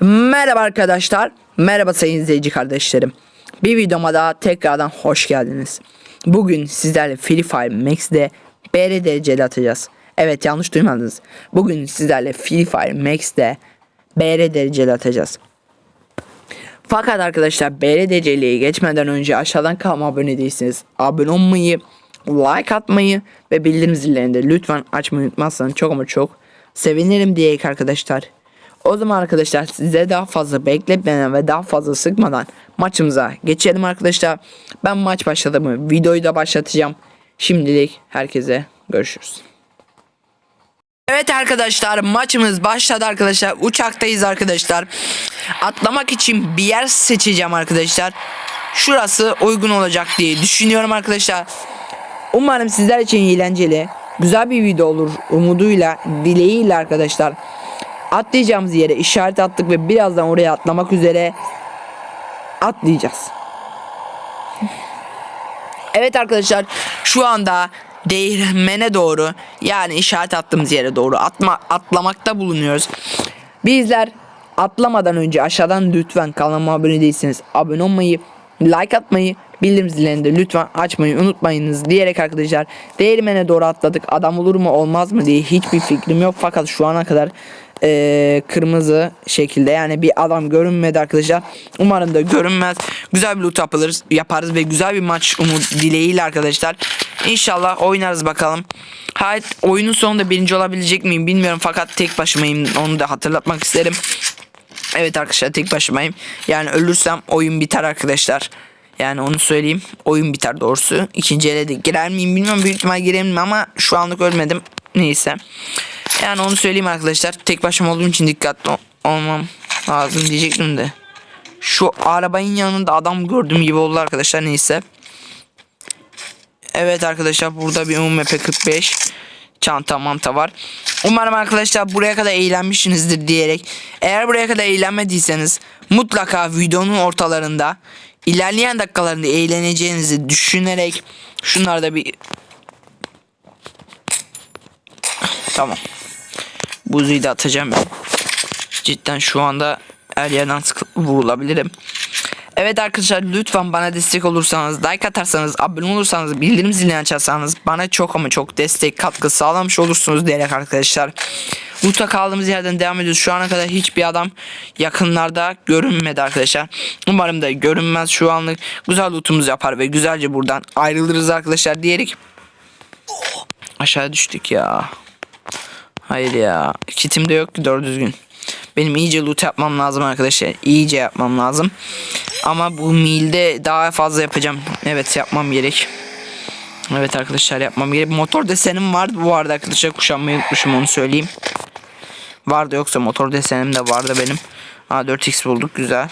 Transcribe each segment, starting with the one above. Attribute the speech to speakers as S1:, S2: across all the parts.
S1: Merhaba arkadaşlar. Merhaba sayın izleyici kardeşlerim. Bir videoma daha tekrardan hoş geldiniz. Bugün sizlerle Free Fire Max'de BR dereceli atacağız. Evet yanlış duymadınız. Bugün sizlerle Free Fire Max'de BR dereceli atacağız. Fakat arkadaşlar BR dereceliğe geçmeden önce aşağıdan kalma abone değilseniz abone olmayı, like atmayı ve bildirim zillerini de lütfen açmayı unutmazsanız çok ama çok sevinirim diyerek arkadaşlar. O zaman arkadaşlar size daha fazla bekletmeden ve daha fazla sıkmadan maçımıza geçelim arkadaşlar. Ben maç başladı mı videoyu da başlatacağım. Şimdilik herkese görüşürüz. Evet arkadaşlar maçımız başladı arkadaşlar. Uçaktayız arkadaşlar. Atlamak için bir yer seçeceğim arkadaşlar. Şurası uygun olacak diye düşünüyorum arkadaşlar. Umarım sizler için eğlenceli, güzel bir video olur umuduyla, dileğiyle arkadaşlar. Atlayacağımız yere işaret attık ve birazdan oraya atlamak üzere atlayacağız. Evet arkadaşlar şu anda değirmene doğru yani işaret attığımız yere doğru atma, atlamakta bulunuyoruz. Bizler atlamadan önce aşağıdan lütfen kanalıma abone değilseniz abone olmayı, like atmayı, bildirim zillerini de lütfen açmayı unutmayınız diyerek arkadaşlar değirmene doğru atladık. Adam olur mu olmaz mı diye hiçbir fikrim yok fakat şu ana kadar eee, kırmızı şekilde yani bir adam görünmedi arkadaşlar. Umarım da görünmez. Güzel bir loot yapılır, yaparız ve güzel bir maç umut dileğiyle arkadaşlar. İnşallah oynarız bakalım. Hayat oyunun sonunda birinci olabilecek miyim bilmiyorum fakat tek başımayım onu da hatırlatmak isterim. Evet arkadaşlar tek başımayım. Yani ölürsem oyun biter arkadaşlar. Yani onu söyleyeyim. Oyun biter doğrusu. İkinci ele de girer miyim bilmiyorum. Büyük ihtimal girerim ama şu anlık ölmedim. Neyse. Yani onu söyleyeyim arkadaşlar. Tek başıma olduğum için dikkatli ol- olmam lazım diyecektim de. Şu arabanın yanında adam gördüğüm gibi oldu arkadaşlar. Neyse. Evet arkadaşlar burada bir UMP 45 çanta manta var. Umarım arkadaşlar buraya kadar eğlenmişsinizdir diyerek. Eğer buraya kadar eğlenmediyseniz mutlaka videonun ortalarında ilerleyen dakikalarında eğleneceğinizi düşünerek şunları da bir Tamam. Buzuyu da atacağım. Cidden şu anda her yerden vurulabilirim. Evet arkadaşlar lütfen bana destek olursanız, like atarsanız, abone olursanız, bildirim zilini açarsanız bana çok ama çok destek katkı sağlamış olursunuz diyerek arkadaşlar. Loot'a kaldığımız yerden devam ediyoruz. Şu ana kadar hiçbir adam yakınlarda görünmedi arkadaşlar. Umarım da görünmez şu anlık. Güzel loot'umuzu yapar ve güzelce buradan ayrılırız arkadaşlar diyerek. Aşağı düştük ya. Hayır ya. Kitim de yok ki doğru düzgün. Benim iyice loot yapmam lazım arkadaşlar. İyice yapmam lazım. Ama bu milde daha fazla yapacağım. Evet yapmam gerek. Evet arkadaşlar yapmam gerek. Motor desenim vardı bu arada arkadaşlar. Kuşanmayı unutmuşum onu söyleyeyim. Vardı yoksa motor desenim de vardı benim. Aa 4x bulduk güzel.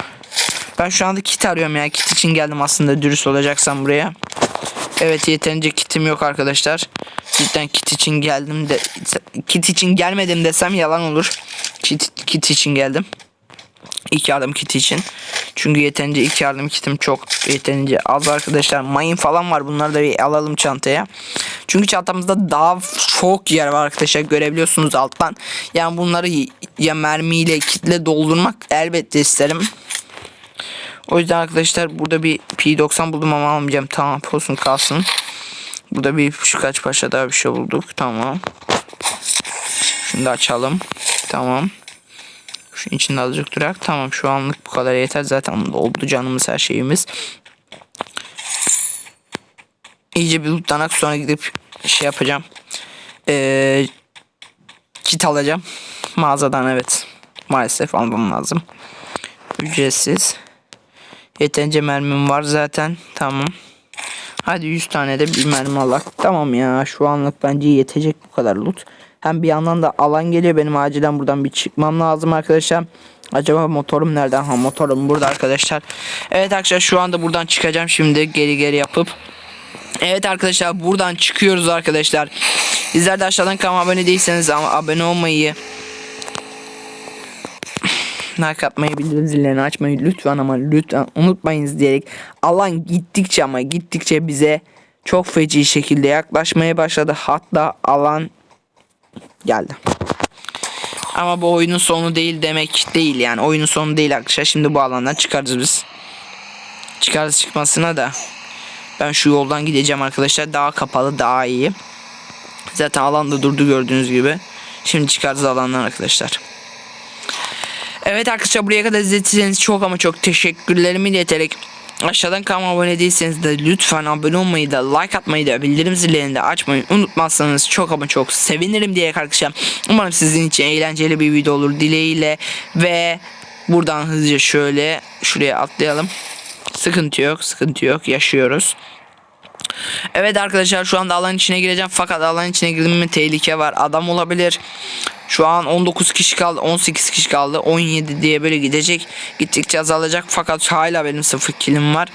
S1: Ben şu anda kit arıyorum ya. Kit için geldim aslında dürüst olacaksam buraya. Evet yeterince kitim yok arkadaşlar. Cidden kit için geldim de kit için gelmedim desem yalan olur. Kit, kit için geldim. İlk yardım kiti için. Çünkü yeterince ilk yardım kitim çok yeterince az arkadaşlar. Mayın falan var. Bunları da bir alalım çantaya. Çünkü çantamızda daha çok yer var arkadaşlar. Görebiliyorsunuz alttan. Yani bunları ya mermiyle kitle doldurmak elbette isterim. O yüzden arkadaşlar burada bir P90 buldum ama almayacağım. Tamam olsun kalsın. Burada bir şu kaç paşa daha bir şey bulduk. Tamam. Şunu da açalım. Tamam. Şu içinde azıcık durak. Tamam şu anlık bu kadar yeter. Zaten oldu canımız her şeyimiz. İyice bir lootlanak sonra gidip şey yapacağım. Ee, kit alacağım. Mağazadan evet. Maalesef almam lazım. Ücretsiz. Yeterince mermim var zaten. Tamam. Hadi 100 tane de bir mermi alak. Tamam ya şu anlık bence yetecek bu kadar loot. Hem bir yandan da alan geliyor benim acilen buradan bir çıkmam lazım arkadaşlar. Acaba motorum nereden? Ha motorum burada arkadaşlar. Evet arkadaşlar şu anda buradan çıkacağım şimdi geri geri yapıp. Evet arkadaşlar buradan çıkıyoruz arkadaşlar. Sizler de aşağıdan kanalıma abone değilseniz ama abone olmayı like atmayı bildirim zillerini açmayı lütfen ama lütfen unutmayınız diyerek alan gittikçe ama gittikçe bize çok feci şekilde yaklaşmaya başladı. Hatta alan geldi. Ama bu oyunun sonu değil demek değil yani. Oyunun sonu değil arkadaşlar. Şimdi bu alandan çıkarız biz. Çıkarız çıkmasına da. Ben şu yoldan gideceğim arkadaşlar. Daha kapalı daha iyi. Zaten alanda durdu gördüğünüz gibi. Şimdi çıkarız alandan arkadaşlar. Evet arkadaşlar buraya kadar izlediyseniz çok ama çok teşekkürlerimi ileterek aşağıdan kanalıma abone değilseniz de lütfen abone olmayı da like atmayı da bildirim zillerini de açmayı unutmazsanız çok ama çok sevinirim diye arkadaşlar. Umarım sizin için eğlenceli bir video olur dileğiyle ve buradan hızlıca şöyle şuraya atlayalım. Sıkıntı yok sıkıntı yok yaşıyoruz. Evet arkadaşlar şu anda alan içine gireceğim fakat alan içine girdim mi tehlike var. Adam olabilir. Şu an 19 kişi kaldı 18 kişi kaldı 17 diye böyle gidecek. Gittikçe azalacak fakat hala benim 0 killim var.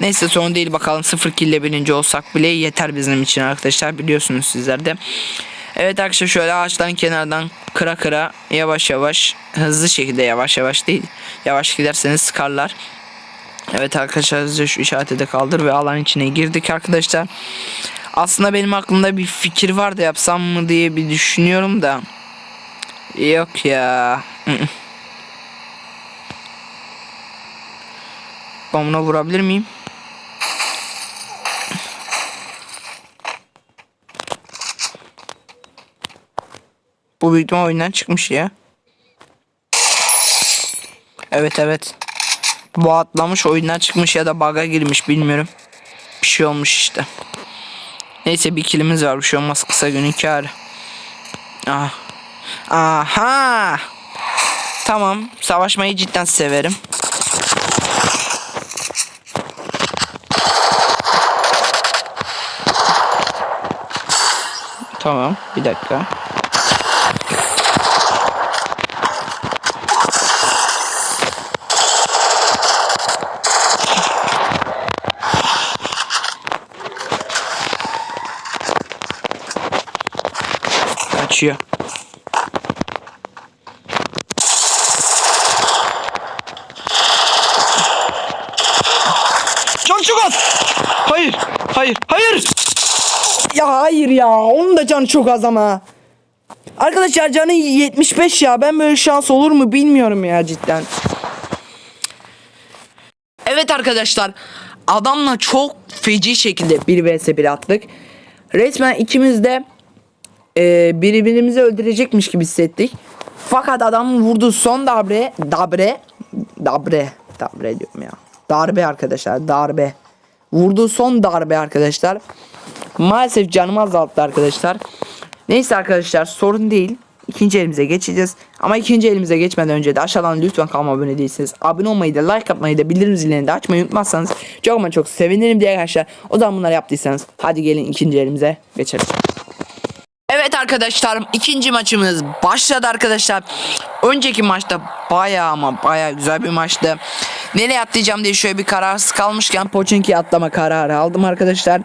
S1: Neyse sorun değil bakalım 0 kille birinci olsak bile yeter bizim için arkadaşlar biliyorsunuz sizler de. Evet arkadaşlar şöyle ağaçtan kenardan kıra kıra yavaş yavaş hızlı şekilde yavaş yavaş değil yavaş giderseniz sıkarlar. Evet arkadaşlar şu işareti de kaldır ve alan içine girdik arkadaşlar. Aslında benim aklımda bir fikir var da yapsam mı diye bir düşünüyorum da. Yok ya. Ben buna vurabilir miyim? Bu büyük oyundan çıkmış ya. Evet evet. Bu atlamış oyundan çıkmış ya da bug'a girmiş bilmiyorum. Bir şey olmuş işte. Neyse bir kilimiz var bir şey olmaz kısa günün kârı. Ah. Aha. Tamam savaşmayı cidden severim. Tamam bir dakika. Kaçıyor. Can çok az. Hayır. Hayır. Hayır.
S2: Ya. Onun da canı çok az ama. Arkadaşlar canı 75 ya. Ben böyle şans olur mu bilmiyorum ya cidden.
S1: Evet arkadaşlar. Adamla çok feci şekilde
S2: 1 vs 1 attık. Resmen ikimiz de e, birbirimizi öldürecekmiş gibi hissettik. Fakat adamın vurduğu son darbe, dabre, dabre, dabre diyorum ya. Darbe arkadaşlar, darbe. Vurduğu son darbe arkadaşlar. Maalesef canımı azalttı arkadaşlar. Neyse arkadaşlar sorun değil. İkinci elimize geçeceğiz. Ama ikinci elimize geçmeden önce de aşağıdan lütfen kanalıma abone değilseniz abone olmayı da like atmayı da bildirim zilini de açmayı unutmazsanız çok ama çok sevinirim diye arkadaşlar. O zaman bunları yaptıysanız hadi gelin ikinci elimize geçelim.
S1: Evet arkadaşlarım ikinci maçımız başladı arkadaşlar. Önceki maçta baya ama baya güzel bir maçtı. Nereye atlayacağım diye şöyle bir kararsız kalmışken
S2: Pochinki atlama kararı aldım arkadaşlar.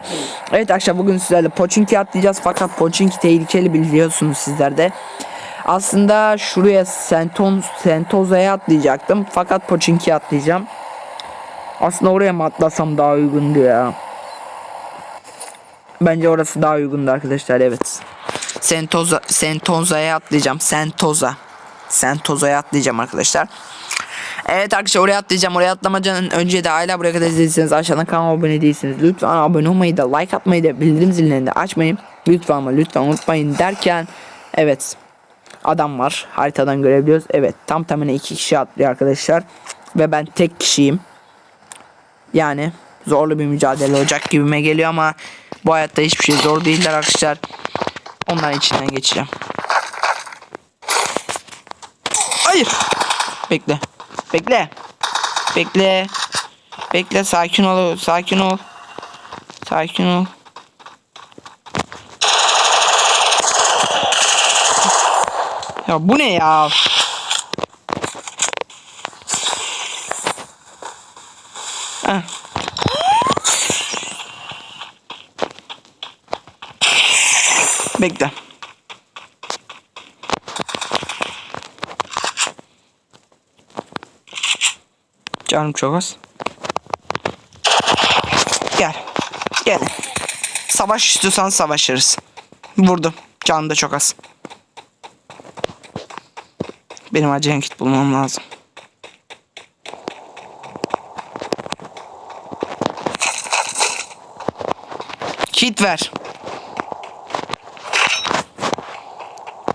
S2: Evet arkadaşlar bugün sizlerle Pochinki atlayacağız fakat Pochinki tehlikeli biliyorsunuz sizler de. Aslında şuraya Senton Sentoza'ya atlayacaktım fakat Pochinki atlayacağım. Aslında oraya mı atlasam daha uygundu ya. Bence orası daha uygundu arkadaşlar evet.
S1: Sentoza Sentoza'ya atlayacağım. Sentoza. Sentoza'ya atlayacağım arkadaşlar. Evet arkadaşlar oraya atlayacağım. Oraya atlamadan önce de hala buraya kadar izlediyseniz aşağıdan kanalıma abone değilsiniz. Lütfen abone olmayı da like atmayı da bildirim zilini de açmayın. Lütfen ama lütfen unutmayın derken evet adam var. Haritadan görebiliyoruz. Evet tam tamına iki kişi atlıyor arkadaşlar. Ve ben tek kişiyim. Yani zorlu bir mücadele olacak gibime geliyor ama bu hayatta hiçbir şey zor değiller arkadaşlar. Onların içinden geçeceğim. Hayır. Bekle. Bekle. Bekle. Bekle sakin ol. Sakin ol. Sakin ol. Ya bu ne ya? Heh. Bekle. Canım çok az. Gel. Gel. Savaş istiyorsan savaşırız. Vurdum. Canım da çok az. Benim acilen kit bulmam lazım. Kit ver.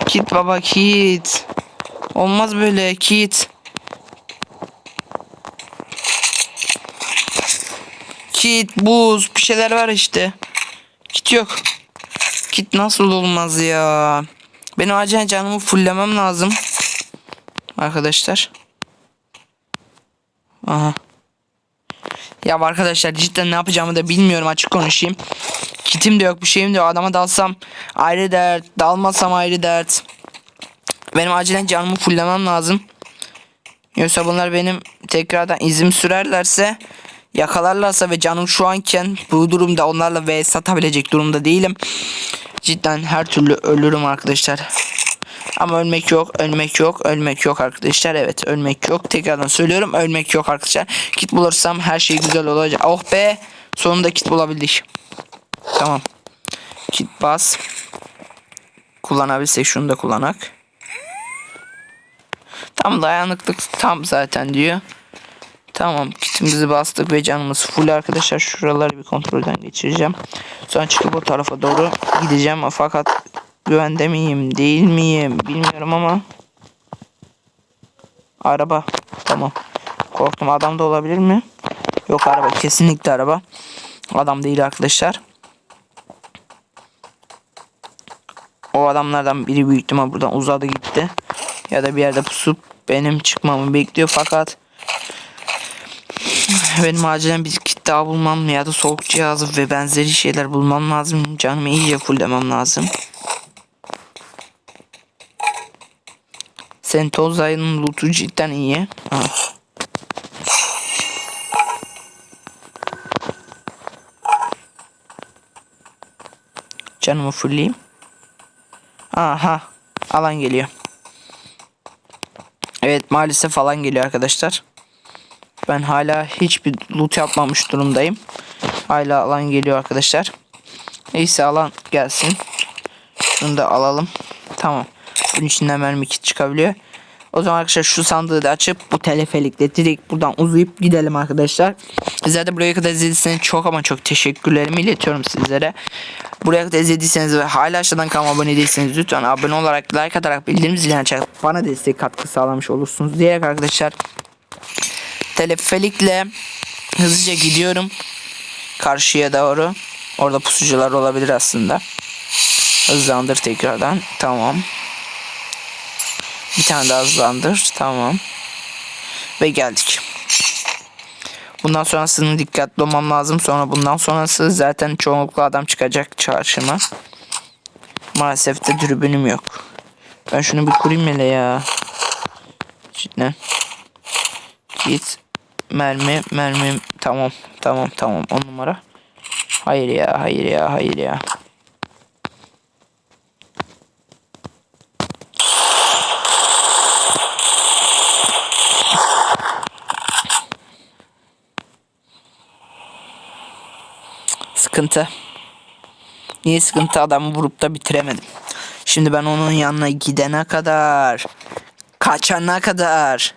S1: Kit baba kit. Olmaz böyle kit. Kit, buz, bir şeyler var işte. Kit yok. Kit nasıl olmaz ya? Benim acilen canımı fulllemem lazım. Arkadaşlar. Aha. Ya arkadaşlar cidden ne yapacağımı da bilmiyorum açık konuşayım. Kitim de yok bir şeyim de yok. Adama dalsam ayrı dert. Dalmasam ayrı dert. Benim acilen canımı fulllemem lazım. Yoksa bunlar benim tekrardan izim sürerlerse yakalarlarsa ve canım şu anken bu durumda onlarla ve satabilecek durumda değilim. Cidden her türlü ölürüm arkadaşlar. Ama ölmek yok, ölmek yok, ölmek yok arkadaşlar. Evet, ölmek yok. Tekrardan söylüyorum, ölmek yok arkadaşlar. Kit bulursam her şey güzel olacak. Oh be! Sonunda kit bulabildik. Tamam. Kit bas. Kullanabilsek şunu da kullanak. Tam dayanıklık tam zaten diyor. Tamam kitimizi bastık ve canımız full arkadaşlar. Şuraları bir kontrolden geçireceğim. Sonra çıkıp o tarafa doğru gideceğim. Fakat güvende miyim değil miyim bilmiyorum ama. Araba. Tamam. Korktum adam da olabilir mi? Yok araba kesinlikle araba. Adam değil arkadaşlar. O adamlardan biri büyük ihtimal buradan uzadı gitti. Ya da bir yerde pusup benim çıkmamı bekliyor fakat benim acilen bir kit daha bulmam ya da soğuk cihazı ve benzeri şeyler bulmam lazım. Canımı iyice fulllemem lazım. Sentoza'nın lootu cidden iyi. Ha. Canımı fullleyeyim. Aha. Alan geliyor. Evet maalesef falan geliyor arkadaşlar. Ben hala hiçbir loot yapmamış durumdayım. Hala alan geliyor arkadaşlar. Neyse alan gelsin. Şunu da alalım. Tamam. Bunun içinden mermi kit çıkabiliyor. O zaman arkadaşlar şu sandığı da açıp bu teleferikle direkt buradan uzayıp gidelim arkadaşlar. Sizler buraya kadar izlediyseniz çok ama çok teşekkürlerimi iletiyorum sizlere. Buraya kadar izlediyseniz ve hala aşağıdan kanalıma abone değilseniz lütfen abone olarak like atarak bildirim zilini açarak bana destek katkı sağlamış olursunuz diyerek arkadaşlar teleferikle hızlıca gidiyorum karşıya doğru. Orada pusucular olabilir aslında. Hızlandır tekrardan. Tamam. Bir tane daha hızlandır. Tamam. Ve geldik. Bundan sonrasını dikkatli olmam lazım. Sonra bundan sonrası zaten çoğunlukla adam çıkacak çarşıma. Maalesef de dürbünüm yok. Ben şunu bir kurayım hele ya. Cidden. Git. Mermi, mermi. Tamam, tamam, tamam. On numara. Hayır ya, hayır ya, hayır ya. Sıkıntı. Niye sıkıntı adamı vurup da bitiremedim. Şimdi ben onun yanına gidene kadar, kaçana kadar,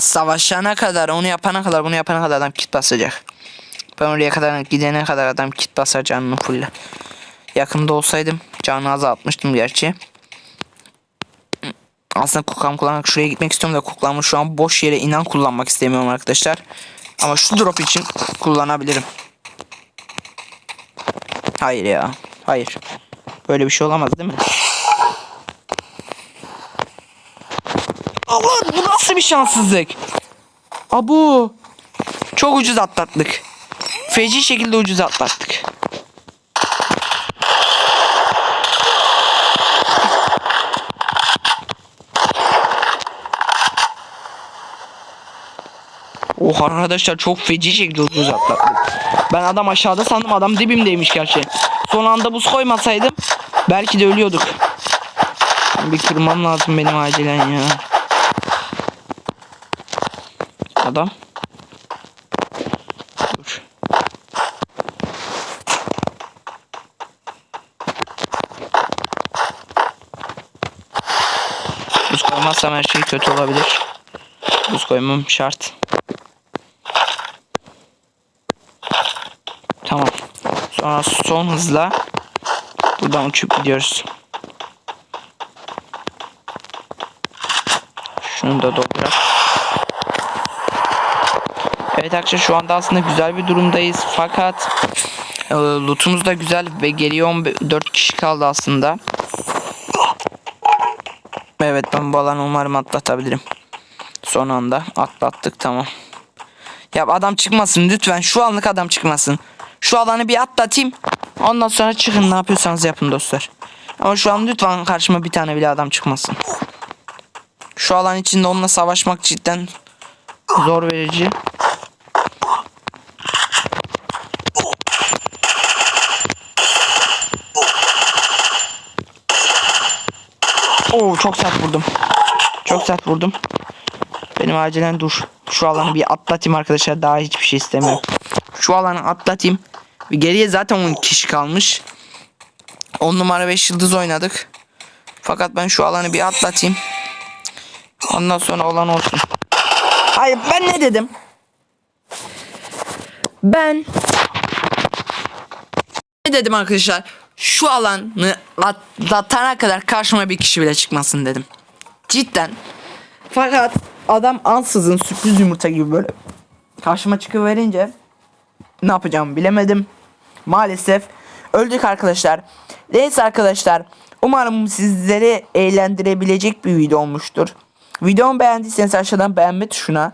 S1: savaşana kadar, onu yapana kadar, bunu yapana kadar adam kit basacak. Ben oraya kadar gidene kadar adam kit basar canını fulle. Yakında olsaydım canını azaltmıştım gerçi. Aslında kuklam kullanarak şuraya gitmek istiyorum da kuklamı şu an boş yere inan kullanmak istemiyorum arkadaşlar. Ama şu drop için kullanabilirim. Hayır ya. Hayır. Böyle bir şey olamaz değil mi? Allah bu nasıl bir şanssızlık? Abu. Çok ucuz atlattık. Feci şekilde ucuz atlattık. Oha arkadaşlar çok feci şekilde ucuz atlattık. Ben adam aşağıda sandım adam dibimdeymiş gerçi. Son anda buz koymasaydım belki de ölüyorduk. Bir kırmam lazım benim acilen ya. Adam. Dur. Buz koyma koymazsam her şey kötü olabilir. Buz koymam şart. Tamam. Sonra son hızla buradan uçup gidiyoruz. Şunu da doldurak. Evet arkadaşlar şu anda aslında güzel bir durumdayız. Fakat e, lootumuz da güzel ve geriye 14 kişi kaldı aslında. Ben bu alanı umarım atlatabilirim. Son anda atlattık tamam. Ya adam çıkmasın lütfen şu anlık adam çıkmasın. Şu alanı bir atlatayım. Ondan sonra çıkın ne yapıyorsanız yapın dostlar. Ama şu an lütfen karşıma bir tane bile adam çıkmasın. Şu alan içinde onunla savaşmak cidden zor verici. Çok sert vurdum. Çok sert vurdum. Benim acilen dur. Şu alanı bir atlatayım arkadaşlar. Daha hiçbir şey istemiyorum. Şu alanı atlatayım. Geriye zaten 10 kişi kalmış. 10 numara 5 yıldız oynadık. Fakat ben şu alanı bir atlatayım. Ondan sonra olan olsun. Hayır ben ne dedim?
S2: Ben
S1: Ne dedim arkadaşlar? Şu alanı atlatana kadar karşıma bir kişi bile çıkmasın dedim. Cidden.
S2: fakat adam ansızın sürpriz yumurta gibi böyle karşıma çıkıverince
S1: ne yapacağımı bilemedim.
S2: maalesef öldük arkadaşlar. Neyse arkadaşlar umarım sizleri eğlendirebilecek bir video olmuştur. Videomu beğendiyseniz aşağıdan beğenme tuşuna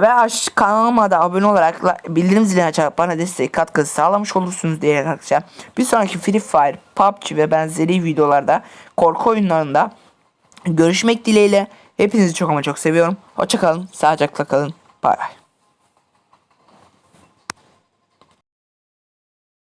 S2: ve aş kanalıma da abone olarak la- bildirim zilini açarak bana destek katkısı sağlamış olursunuz diyerek arkadaşlar. Bir sonraki Free Fire, PUBG ve benzeri videolarda korku oyunlarında görüşmek dileğiyle. Hepinizi çok ama çok seviyorum. Hoşçakalın, sağlıcakla kalın. Bay bay.